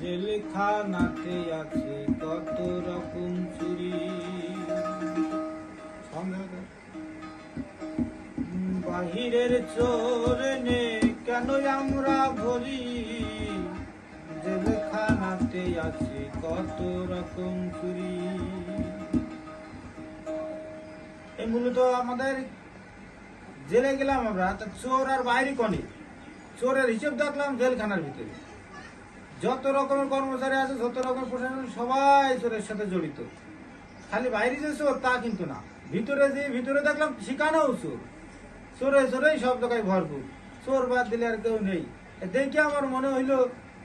জেলখানাতে আছে কত রকম চুরি। বাহিরের চোর নে কেন আমরা ভরি? জেলখানাতে আছে কত রকম চুরি। এই মূলত আমাদের জেলে গেলাম আমরা, তা চোর আর বাইরে কনে? চোরের হিসেব দেখলাম জেলখানার ভিতরে। যত রকমের কর্মচারী আছে, যত রকমের প্রশাসন, সবাই চোরের সাথে জড়িত। খালি বাইরে যে চোর, তা কিন্তু না। ভিতরে যে, ভিতরে দেখলাম সেখানেও চোর। চোরে চোরেই সব জায়গায় ভরপুর। চোর বাদ দিলে আর কেউ নেই। দেখে আমার মনে হইল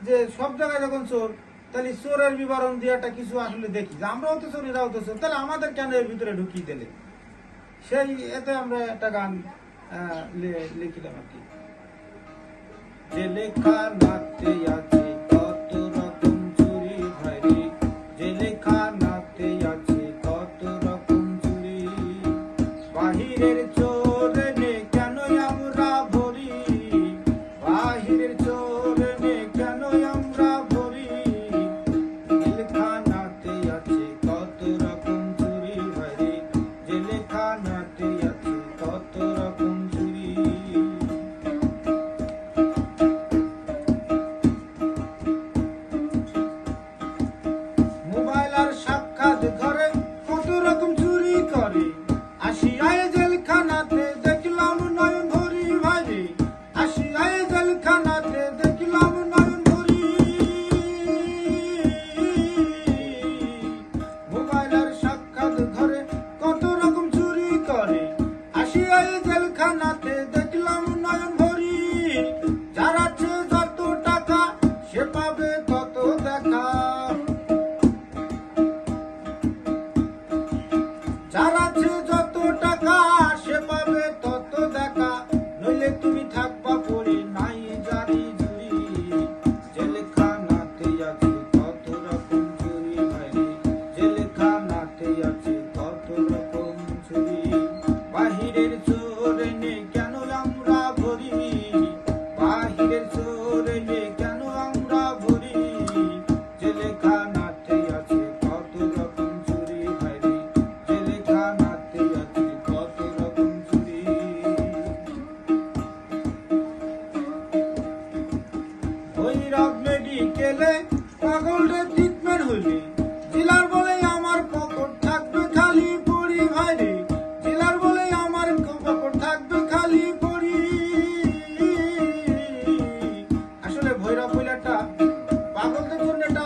যে, সব জায়গায় যখন চোর, তাহলে চোরের বিবরণ দিয়াটা কিছু আসলে দেখি। যে আমরাও তো চোর, এরাও তো চোর, তাহলে আমাদের কেন এর ভিতরে ঢুকিয়ে দিলে? সেই, এতে আমরা একটা গান লিখিলাম আর কি। যে লেখা নাতে আছে ভৈরব মেডিকেলে পাগলের ট্রিটমেন্ট হইলে। জেলার বলে আমার পকট থাকবে খালি পড়ি ভাইরে জেলার বলে আমার পকট থাকবে খালি পড়ি। আসলে ভৈরব বইলাটা পাগলদের জন্য একটা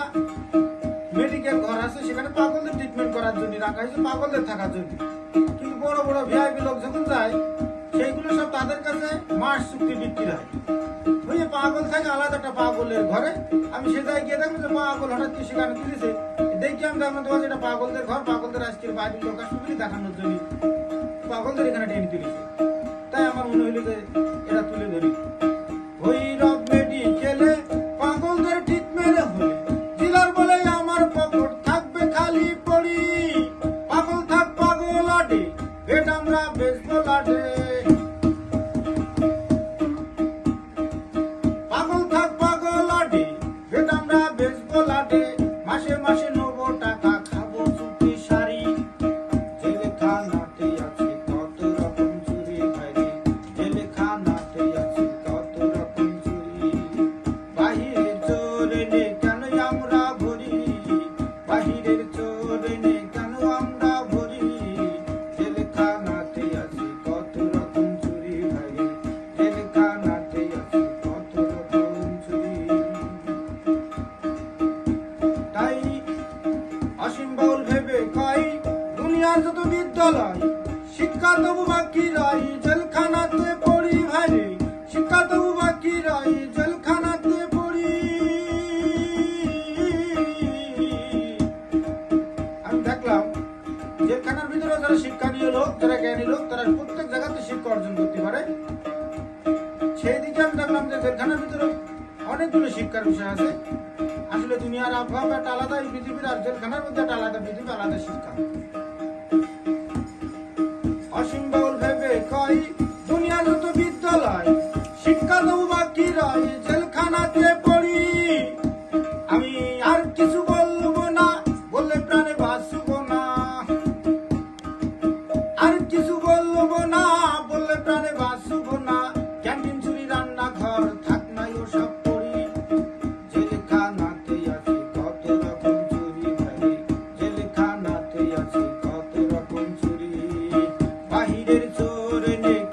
মেডিকেল ঘর আছে, সেখানে পাগলদের ট্রিটমেন্ট করার জন্য রাখা হয়েছে, পাগলদের থাকার জন্য। কিন্তু বড় বড় ভিআইপি লোক যখন যায় সেইগুলো সব তাদের কাছে মাস চুক্তি বিক্রি হয়। ওই যে পাগল থাকে, আলাদা একটা পাগলের ঘরে। আমি সেটাই গিয়ে দেখব যে পাগল হঠাৎ কি সেখানে তুলেছে দেখি আমি দেখলাম তোমার যেটা পাগলদের ঘর, পাগলদের আজকে বাইরের লোক দেখানোর জন্য। পাগলদের এখানে টেনে তুলেছে। অসীম বাউল ভেবে কয় দুনিয়ার যত বিদ্যালয়, শিক্ষা তবু বাকি রয় জেলখানাতে পড়ি ভাইরে শিক্ষা তবু বাকি রয় জেলখানাতে পড়ি। আমি দেখলাম, জেলখানার ভিতরে যারা শিক্ষা নিয়ে লোক, যারা জ্ঞানী লোক, তারা প্রত্যেক জায়গাতে শিক্ষা অর্জন করতে পারে। সেই দিকে আমি দেখলাম যে জেলখানার ভিতরে অনেকগুলো শিক্ষার বিষয় আছে। আসলে দুনিয়ার আবহাওয়া একটা আলাদা, এই পৃথিবীর আর জেলখানার মধ্যে একটা আলাদা, পৃথিবী আলাদা শিক্ষা। অসীম বাউল ভেবে যত বিদ্যালয়, শিক্ষা দেবো বাকি রয়, জেলখানাতে পড়ি। আমি আর কিছু Sureni